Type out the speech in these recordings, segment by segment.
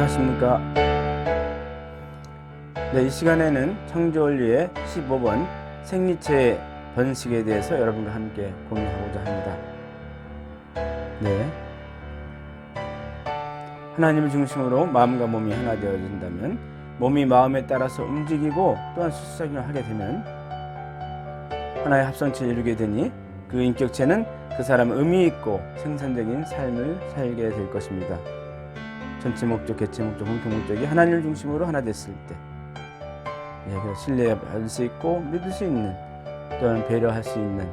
안녕하십니까. 네, 이 시간에는 창조원리의 15번 생리체 번식에 대해서 여러분과 함께 공유하고자 합니다. 네. 하나님을 중심으로 마음과 몸이 하나 되어진다면 몸이 마음에 따라서 움직이고 또한 수수작용을 하게 되면 하나의 합성체를 이루게 되니 그 인격체는 그 사람의 의미 있고 생산적인 삶을 살게 될 것입니다. 전체 목적, 개체 목적, 공통 목적이 하나님을 중심으로 하나 됐을 때, 예, 신뢰할 수 있고 믿을 수 있는 또한 배려할 수 있는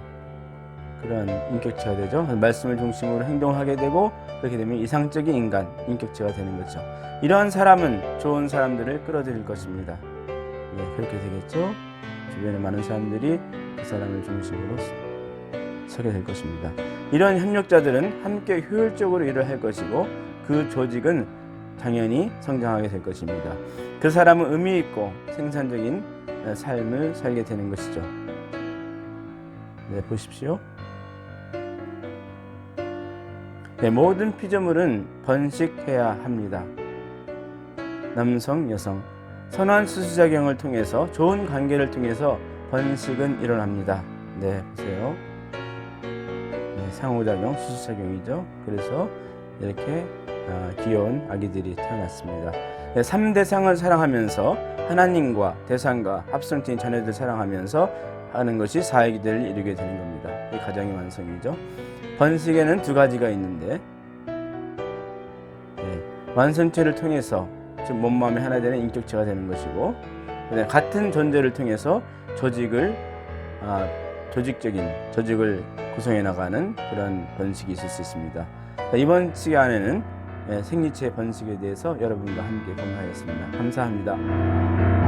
그런 인격체가 되죠. 말씀을 중심으로 행동하게 되고 그렇게 되면 이상적인 인간, 인격체가 되는 거죠. 이러한 사람은 좋은 사람들을 끌어들일 것입니다. 예, 그렇게 되겠죠. 주변에 많은 사람들이 그 사람을 중심으로 서게 될 것입니다. 이런 협력자들은 함께 효율적으로 일을 할 것이고 그 조직은 당연히 성장하게 될 것입니다. 그 사람은 의미 있고 생산적인 삶을 살게 되는 것이죠. 네, 보십시오. 네, 모든 피조물은 번식해야 합니다. 남성, 여성, 선한 수수작용을 통해서 좋은 관계를 통해서 번식은 일어납니다. 네, 보세요. 네, 상호작용, 수수작용이죠. 그래서 이렇게 아, 귀여운 아기들이 태어났습니다. 네, 3대상을 사랑하면서 하나님과 대상과 합성체인 자녀들 사랑하면서 하는 것이 사회기대를 이루게 되는 겁니다. 이 가정의 완성이죠. 번식에는 두 가지가 있는데 네, 완성체를 통해서 즉 몸마음이 하나 되는 인격체가 되는 것이고 그다음에 같은 존재를 통해서 조직을 아, 조직적인 조직을 구성해 나가는 그런 번식이 있을 수 있습니다. 자, 이번 시간에는 예, 생리체 번식에 대해서 여러분과 함께 공유하였습니다. 감사합니다.